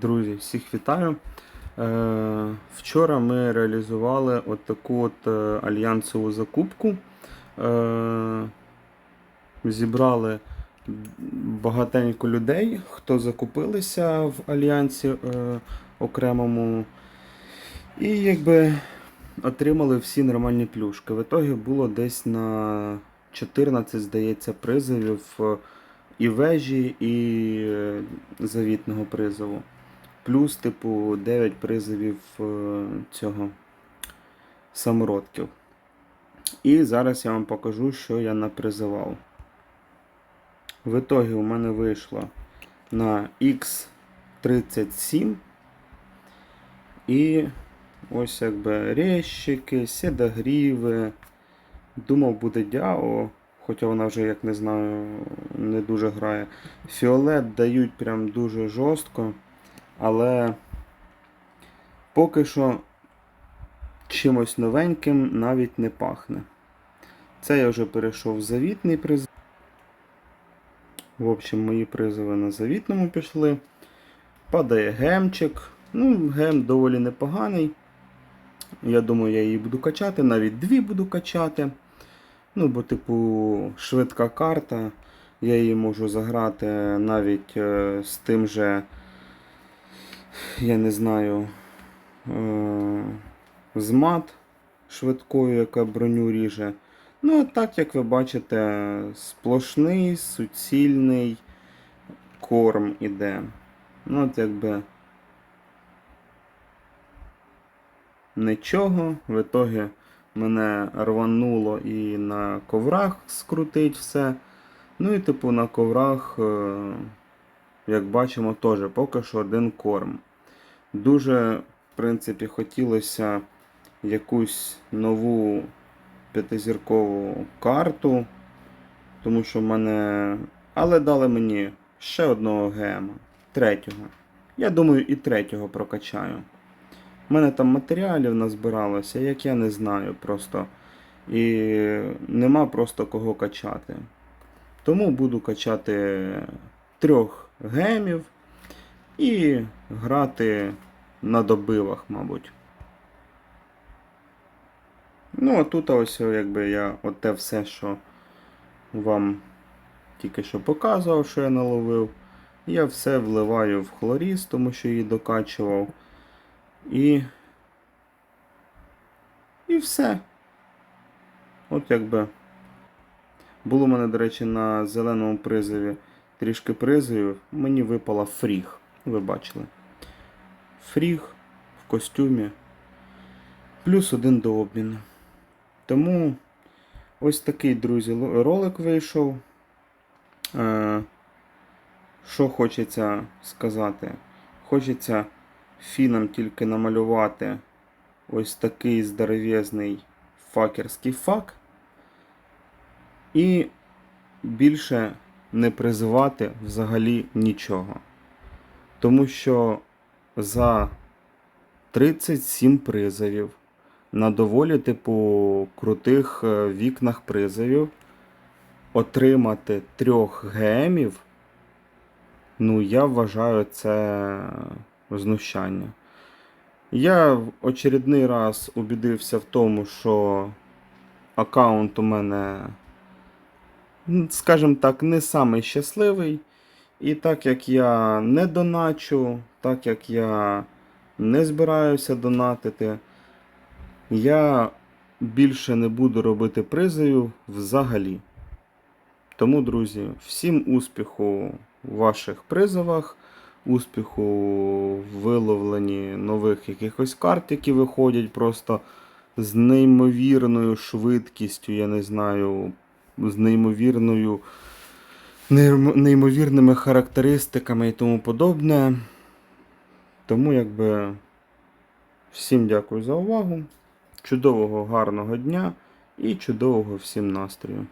Друзі, всіх вітаю. Е, вчора ми реалізували от таку от е, альянсову закупку. Е, зібрали багатенько людей, хто закупилися в альянсі окремому. І якби отримали всі нормальні плюшки. В ітогі було десь на 14, здається, призовів і вежі, і завітного призову. Плюс, типу, 9 призовів е, цього самородків. І зараз я вам покажу, що я напризивав. В ітогі у мене вийшло на X37. І ось якби резчики, седогріви. Думав, буде Дяо, хоча вона вже, як не знаю, не дуже грає. Фіолет дають прям дуже жорстко, але поки що чимось новеньким навіть не пахне. Це я вже перейшов в завітний приз. В общем, мої призови на завітному пішли. Падає гемчик. Ну, гем доволі непоганий. Я думаю, я її буду качати, навіть дві буду качати. Ну, бо, типу, швидка карта. Я її можу заграти навіть е, з тим же, я не знаю, е, з мат швидкою, яка броню ріже. Ну, а так, як ви бачите, сплошний, суцільний корм іде. Ну, от якби. Нічого. В ітогі мене рвануло і на коврах скрутить все. Ну і типу на коврах, е, як бачимо, теж поки що один корм. Дуже, в принципі, хотілося якусь нову п'ятизіркову карту. Тому що в мене. Але дали мені ще одного гема. Третього. Я думаю, і третього прокачаю. У мене там матеріалів назбиралося, як я не знаю просто. І нема просто кого качати. Тому буду качати трьох гемів і грати на добивах, мабуть. Ну, а тут ось якби я от те все, що вам тільки що показував, що я наловив. Я все вливаю в хлоріз, тому що її докачував. І. І все. От якби. Було в мене, до речі, на зеленому призові трішки призовів. Мені випала фріг. Ви бачили. Фріг в костюмі. Плюс один до обміну. Тому ось такий, друзі, ролик вийшов. Е, що хочеться сказати? Хочеться фінам тільки намалювати ось такий здоровезний факерський фак. І більше не призивати взагалі нічого. Тому що за 37 призовів на доволі типу крутих е, вікнах призовів отримати трьох гемів, ну я вважаю це знущання. Я в очередний раз убідився в тому, що аккаунт у мене, скажімо так, не самий щасливий. І так як я не доначу, так як я не збираюся донатити, я більше не буду робити призовів взагалі. Тому, друзі, всім успіху в ваших призовах, успіху в виловленні нових якихось карт, які виходять просто з неймовірною швидкістю, я не знаю, з неймовірною, неймовірними характеристиками і тому подобне. Тому якби всім дякую за увагу. Чудового гарного дня і чудового всім настрою.